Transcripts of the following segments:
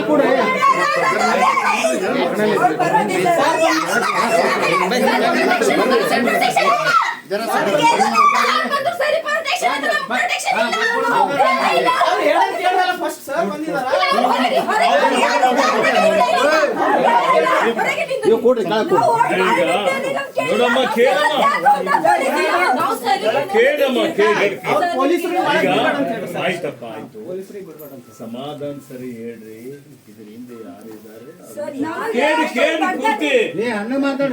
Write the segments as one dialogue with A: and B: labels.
A: ಅವ್ರು ಹೇಳೋದ್
B: ಕೇಳಮ್ಮ. ಕೇಳಮ್ಮ ಕೇಳಿ
A: ಅವ್ರು ಪೊಲೀಸರು
B: ಈಗ
A: ಅಂತ ಹೇಳಿ ಸರ್.
B: ಆಯ್ತಪ್ಪ ಆಯ್ತು. ಸಮಾಧಾನ ಸರಿ ಹೇಳ್ರಿ. ಇದ್ರ ಹಿಂದೆ
C: ಅಣ್ಣ ಮಾತಾಡ.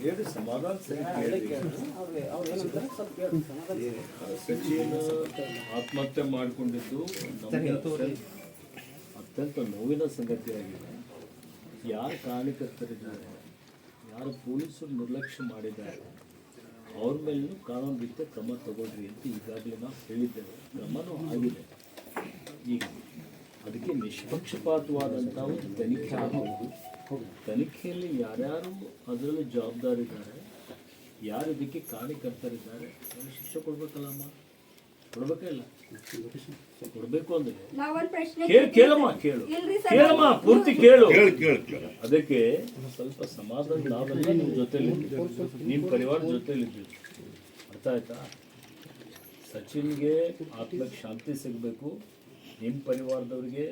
B: ಹೇಳಿ ಸಮಾಧಾನ ಸರಿ ಕೇಳಿ. ಸಚಿನ್ ಆತ್ಮಹತ್ಯೆ ಮಾಡಿಕೊಂಡಿದ್ದು ಅತ್ಯಂತ- ಅತ್ಯಂತ ನೋವಿನ ಸಂಗತಿಯಾಗಿದೆ ಯಾರು ಕಾರಣಕರ್ತರಿದ್ದಾರೆ ಯಾರು ಪೊಲೀಸರು ನಿರ್ಲಕ್ಷ್ಯ ಮಾಡಿದ್ದಾರೆ? ಅವ್ರ ಮೇಲೂ ಕಾನೂನು ರೀತಿಯ ಕ್ರಮ ತಗೊಳ್ರಿ ಅಂತ ಈಗಾಗಲೇ ನಾವು ಹೇಳಿದ್ದೇವೆ. ಕ್ರಮನೂ ಆಗಿದೆ. ಈಗ ಅದಕ್ಕೆ ನಿಷ್ಪಕ್ಷಪಾತವಾದಂಥ ಒಂದು ತನಿಖೆ ಆಗಬೇಕು. ತನಿಖೆಯಲ್ಲಿ ಯಾರ್ಯಾರು ಅದರಲ್ಲಿ ಜವಾಬ್ದಾರಿದ್ದಾರೆ ಯಾರು ಇದಕ್ಕೆ ಕಾರ್ಯಕರ್ತರಿದ್ದಾರೆ ಅವ್ರಿಗೆ ಶಿಕ್ಷೆ ಕೊಡ್ಬೇಕಲ್ಲಮ್ಮ? ಅಮ್ಮ ಇಲ್ಲ? ಕೊಡ್ಬೇಕು ಅಂದ್ರೆ
D: ನಾವೊಂದ್ ಪ್ರಶ್ನೆ
B: ಕೇಳು ಕೇಳಮ್ಮ ಕೇಳು.
D: ಇಲ್ರಿ ಸರ್.
B: ಕೇಳಮ್ಮ ಪೂರ್ತಿ ಕೇಳು.
E: ಕೇಳಿ ಕೇಳಿ ಕೇಳಿ.
B: ಅದಕ್ಕೆ ಸ್ವಲ್ಪ ಸಮಾಧಾನ ನಾವೆಲ್ಲ ನಿಮ್ಮ ಜೊತೆಲಿ ನಿಮ್ಮ ಪರಿವಾರ ಜೊತೆಲಿ ಅರ್ಥ ಆಯ್ತಾ? ಸಚಿನ್ಗೆ ಆತ್ಮಕ್ಕೆ ಶಾಂತಿ ಸಿಗಬೇಕು. ನಿಮ್ಮ ಪರಿವಾರದವ್ರಿಗೆ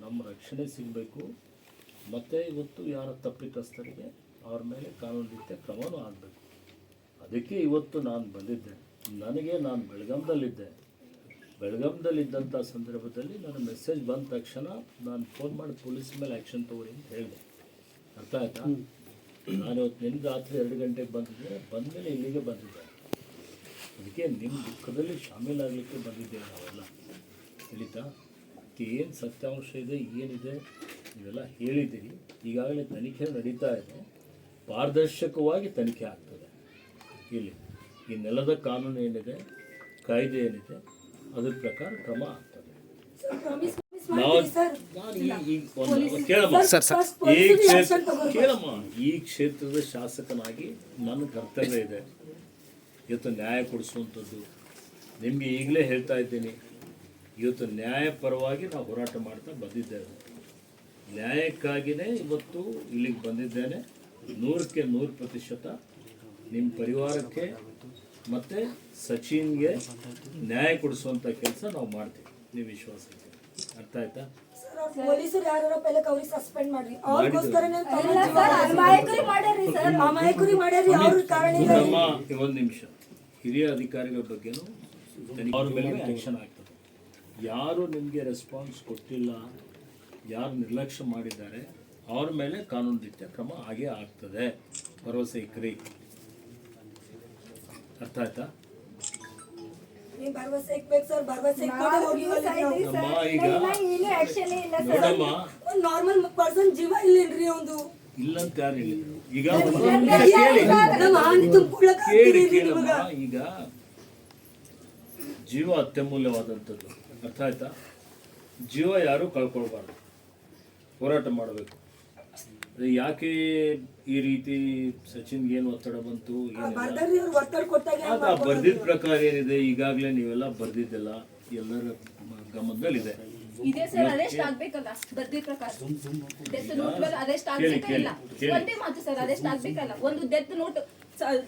B: ನಮ್ಮ ರಕ್ಷಣೆ ಸಿಗಬೇಕು. ಮತ್ತು ಇವತ್ತು ಯಾರ ತಪ್ಪಿತಸ್ಥರಿಗೆ ಅವ್ರ ಮೇಲೆ ಕಾನೂನು ರೀತಿಯ ಕ್ರಮವೂ ಆಗಬೇಕು. ಅದಕ್ಕೆ ಇವತ್ತು ನಾನು ಬಂದಿದ್ದೆ. ನನಗೆ ನಾನು ಬೆಳಗಾಂದಲ್ಲಿದ್ದೆ ಬೆಳಗಾಂದಲ್ಲಿದ್ದಂಥ ಸಂದರ್ಭದಲ್ಲಿ ನನ್ನ ಮೆಸೇಜ್ ಬಂದ ತಕ್ಷಣ ನಾನು ಫೋನ್ ಮಾಡಿ ಪೊಲೀಸ್ ಮೇಲೆ ಆ್ಯಕ್ಷನ್ ತಗೋರಿ ಅಂತ ಹೇಳಿದೆ. ಅರ್ಥ ಆಯ್ತಾ? ನಾನು ಇವತ್ತು ನಿನ್ನ ರಾತ್ರಿ ಎರಡು ಗಂಟೆಗೆ ಬಂದಿದ್ದೆ. ಬಂದಮೇಲೆ ಇಲ್ಲಿಗೆ ಬಂದಿದ್ದೆ. ಅದಕ್ಕೆ ನಿಮ್ಮ ದುಃಖದಲ್ಲಿ ಶಾಮೀಲಾಗಲಿಕ್ಕೆ ಬಂದಿದ್ದೇವೆ ನಾವೆಲ್ಲ? ತಿಳಿತಾ ಏನು ಸತ್ಯಾಂಶ ಇದೆ ಏನಿದೆ ಇವೆಲ್ಲ ಹೇಳಿದ್ದೀರಿ. ಈಗಾಗಲೇ ತನಿಖೆ ನಡೀತಾ ಇದೆ. ಪಾರದರ್ಶಕವಾಗಿ ತನಿಖೆ ಆಗ್ತದೆ. ಇಲ್ಲಿ ಈ ನೆಲದ ಕಾನೂನು ಏನಿದೆ ಕಾಯ್ದೆ ಏನಿದೆ ಅದ್ರ ಪ್ರಕಾರ ಕ್ರಮ ಆಗ್ತದೆ. ಕೇಳಮ್ಮ ಈ ಕ್ಷೇತ್ರದ ಶಾಸಕನಾಗಿ ನನ್ನ ಕರ್ತವ್ಯ ಇದೆ. ಇವತ್ತು ನ್ಯಾಯ ಕೊಡಿಸುವಂಥದ್ದು. ನಿಮಗೆ ಈಗಲೇ ಹೇಳ್ತಾ ಇದ್ದೀನಿ. ಇವತ್ತು ನ್ಯಾಯಪರವಾಗಿ ನಾವು ಹೋರಾಟ ಮಾಡ್ತಾ ಬಂದಿದ್ದೇವೆ ನ್ಯಾಯಕ್ಕಾಗಿಯೇ ಇವತ್ತು ಇಲ್ಲಿಗೆ ಬಂದಿದ್ದೇನೆ ನೂರಕ್ಕೆ ನೂರು ಪ್ರತಿಶತ ನಿಮ್ಮ ಪರಿವಾರಕ್ಕೆ ಮತ್ತು ಸಚಿನ್ಗೆ ನ್ಯಾಯ ಕೊಡಿಸುವಂಥ ಕೆಲಸ ನಾವು ಮಾಡ್ತೀವಿ ನೀವು ವಿಶ್ವಾಸ. ಅರ್ಥ ಆಯ್ತಾ
F: ಪೊಲೀಸರು ಯಾರು ಪೆಲಕ್ ಅವ್ರಿಗೆ ಸಸ್ಪೆಂಡ್ ಮಾಡ್ರಿ
B: ಒಂದು ನಿಮಿಷ ಹಿರಿಯ ಅಧಿಕಾರಿಗಳ ಬಗ್ಗೆನೂ ಆಕ್ಷನ್ ಅವ್ರ ಮೇಲೆ ಆ್ಯಕ್ಷನ್ ಆಗ್ತದೆ ಯಾರು ನಿಮಗೆ ರೆಸ್ಪಾನ್ಸ್ ಕೊಟ್ಟಿಲ್ಲ ಯಾರು ನಿರ್ಲಕ್ಷ್ಯ ಮಾಡಿದ್ದಾರೆ ಅವ್ರ ಮೇಲೆ ಕಾನೂನು ರೀತಿಯ ಕ್ರಮ ಹಾಗೆ ಆಗ್ತದೆ. ಭರವಸೆ ಇಕ್ರಿ. ಅರ್ಥ ಆಯ್ತಾ? ಇಲ್ಲಂತ ಯಾರು ಹೇಳಿದ್ರು? ಈಗ ಜೀವ ಅತ್ಯಮೂಲ್ಯವಾದಂಥದ್ದು. ಅರ್ಥ ಆಯ್ತಾ? ಜೀವ ಯಾರು ಕಳ್ಕೊಳ್ಬಾರ್ದು. ಹೋರಾಟ ಮಾಡಬೇಕು. ಅದೇ ಯಾಕೆ ಈ ರೀತಿ ಸಚಿನ್ಗೆ ಏನು ಒತ್ತಡ ಬಂತು ಬರ್ದಿದ
F: ಬರ್ದಾರ್ರಿ ಒತ್ತಡ ಕೊಟ್ಟಾಗ
B: ಬರ್ದಿದ್ದ ಪ್ರಕಾರ ಏನಿದೆ? ಈಗಾಗಲೇ ನೀವೆಲ್ಲ ಬರ್ದಿದ್ದೆಲ್ಲ ಎಲ್ಲರ ಗಮನದಲ್ಲಿದೆ.
G: ಇದೆ ಸರ್ ಅರೆಸ್ಟ್ ಆಗ್ಬೇಕಲ್ಲ? ಬರ್ದಿದ್ ಪ್ರಕಾರ. ಡೆತ್ ನೋಟ್ ಅರೆಸ್ಟ್ ಆಗ್ಬೇಕ ಇಲ್ಲ. ಒಂದೇ ಮಾತು ಸರ್ ಅರೆಸ್ಟ್ ಆಗ್ಬೇಕಲ್ಲ? ಒಂದು ಡೆತ್ ನೋಟ್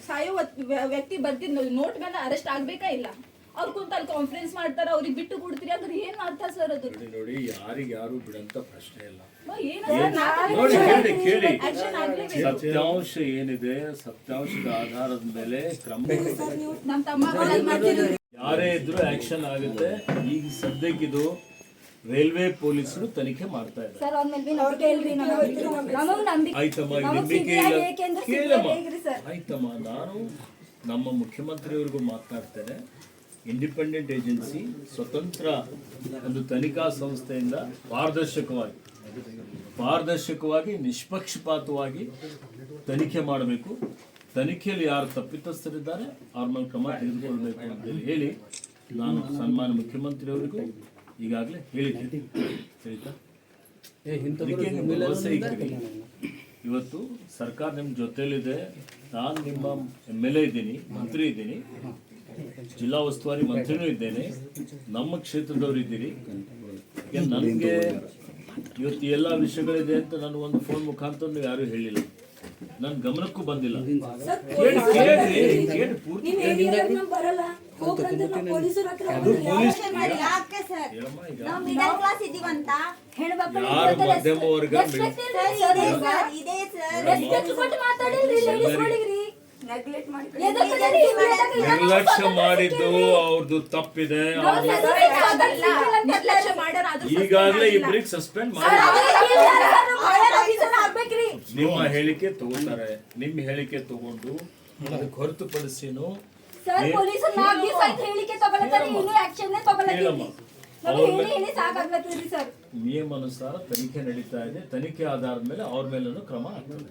G: ಸಾಯೋ ವ್ಯಕ್ತಿ- ವ್ಯಕ್ತಿ ಬರ್ದಿದ್ ನೋಟ್ ಮೇಲೆ ಅರೆಸ್ಟ್ ಆಗ್ಬೇಕಾ ಇಲ್ಲ? ಅವ್ರು ಕುಂತ ಅಲ್ಲಿ ಕಾನ್ಫರೆನ್ಸ್ ಮಾಡ್ತಾರ ಅವ್ರಿಗೆ ಬಿಟ್ಟು ಕೊಡ್ತೀರಿ ಅಂದ್ರೆ ಏನ್ ಅರ್ಥ ಸರ್ ಅದು?
B: ನೋಡಿ ನೋಡಿ ಯಾರಿಗೆ ಯಾರು ಬಿಡಂತ ಪ್ರಶ್ನೆ ಇಲ್ಲ.
G: ಏನ
B: ನೋಡಿ ಕೇಳಿ ಕೇಳಿ. ಸತ್ಯಾಂಶ ಏನಿದೆ ಸತ್ಯಾಂಶದ ಆಧಾರದ ಮೇಲೆ ಕ್ರಮ ಯಾರೇ ಇದ್ರೂ ಆಕ್ಷನ್ ಆಗುತ್ತೆ. ಈಗ ಸದ್ಯಕ್ಕಿದು ರೈಲ್ವೆ ಪೊಲೀಸರು ತನಿಖೆ ಮಾಡ್ತಾ ಇದ್ದಾರೆ. ಆಯ್ತಮ್ಮ ನಂಬಿಕೆ ಇಲ್ಲ. ಕೇಳಮ್ಮ. ಆಯ್ತಮ್ಮ ನಾನು ನಮ್ಮ ಮುಖ್ಯಮಂತ್ರಿಯವರಿಗೂ ಮಾತನಾಡ್ತೇನೆ ಇಂಡಿಪೆಂಡೆಂಟ್ ಏಜೆನ್ಸಿ ಸ್ವತಂತ್ರ ಒಂದು ತನಿಖಾ ಸಂಸ್ಥೆಯಿಂದ ಪಾರದರ್ಶಕವಾಗಿ ಪಾರದರ್ಶಕವಾಗಿ ನಿಷ್ಪಕ್ಷಪಾತವಾಗಿ ತನಿಖೆ ಮಾಡಬೇಕು. ತನಿಖೆಯಲ್ಲಿ ಯಾರು ತಪ್ಪಿತಸ್ಥರಿದ್ದಾರೆ ಅವ್ರ ಮೇಲೆ ಕ್ರಮ ತೆಗೆದುಕೊಳ್ಬೇಕು ಅಂತೇಳಿ ಹೇಳಿ ನಾನು ಸನ್ಮಾನ್ಯ ಮುಖ್ಯಮಂತ್ರಿಯವರಿಗೂ ಈಗಾಗಲೇ ಹೇಳಿದ್ದೀನಿ. ಸರಿತಾ ಭರವಸೆ ಇವತ್ತು ಸರ್ಕಾರ ನಿಮ್ಮ ಜೊತೆಲಿದೆ. ನಾನು ನಿಮ್ಮ ಎಂ ಎಲ್ ಎ ಇದ್ದೀನಿ ಮಂತ್ರಿ ಇದ್ದೀನಿ. ಜಿಲ್ಲಾ ಉಸ್ತುವಾರಿ ಮಂತ್ರಿನೂ ಇದ್ದೇನೆ. ನಮ್ಮ ಕ್ಷೇತ್ರದವರು ಇದ್ದೀರಿ. ನನಗೆ ಇವತ್ತು ಎಲ್ಲ ವಿಷಯಗಳಿದೆ ಅಂತ ನಾನು ಒಂದು ಫೋನ್ ಮುಖಾಂತರ ನೀವು ಯಾರೂ ಹೇಳಿಲ್ಲ. ನನ್ನ ಗಮನಕ್ಕೂ ಬಂದಿಲ್ಲ.
F: ಮಾಧ್ಯಮ ವರ್ಗ.
D: ಯಾಕೆ ಸರ್?
B: ಯಾರು ಮಧ್ಯಮ ವರ್ಗ? ನಿರ್ಲಕ್ಷ್ಯ ಮಾಡಿದ್ದು ಅವ್ರದ್ದು ತಪ್ಪಿದೆ ಈಗಾಗಲೇ ಇಬ್ಬರಿಗೆ ಸಸ್ಪೆಂಡ್ ಮಾಡಿ ನಿಮ್ಮ ಹೇಳಿಕೆ ತಗೊಂಡಾರೆ ನಿಮ್ಮ ಹೇಳಿಕೆ ತಗೊಂಡು ಅದಕ್ಕೆ ಹೊರತುಪಡಿಸಿನು ನಿಯಮಾನುಸಾರ ತನಿಖೆ ನಡೀತಾ ಇದೆ. ತನಿಖೆ ಆಧಾರದ ಮೇಲೆ ಅವ್ರ ಮೇಲೂ ಕ್ರಮ ಆಗ್ತದೆ.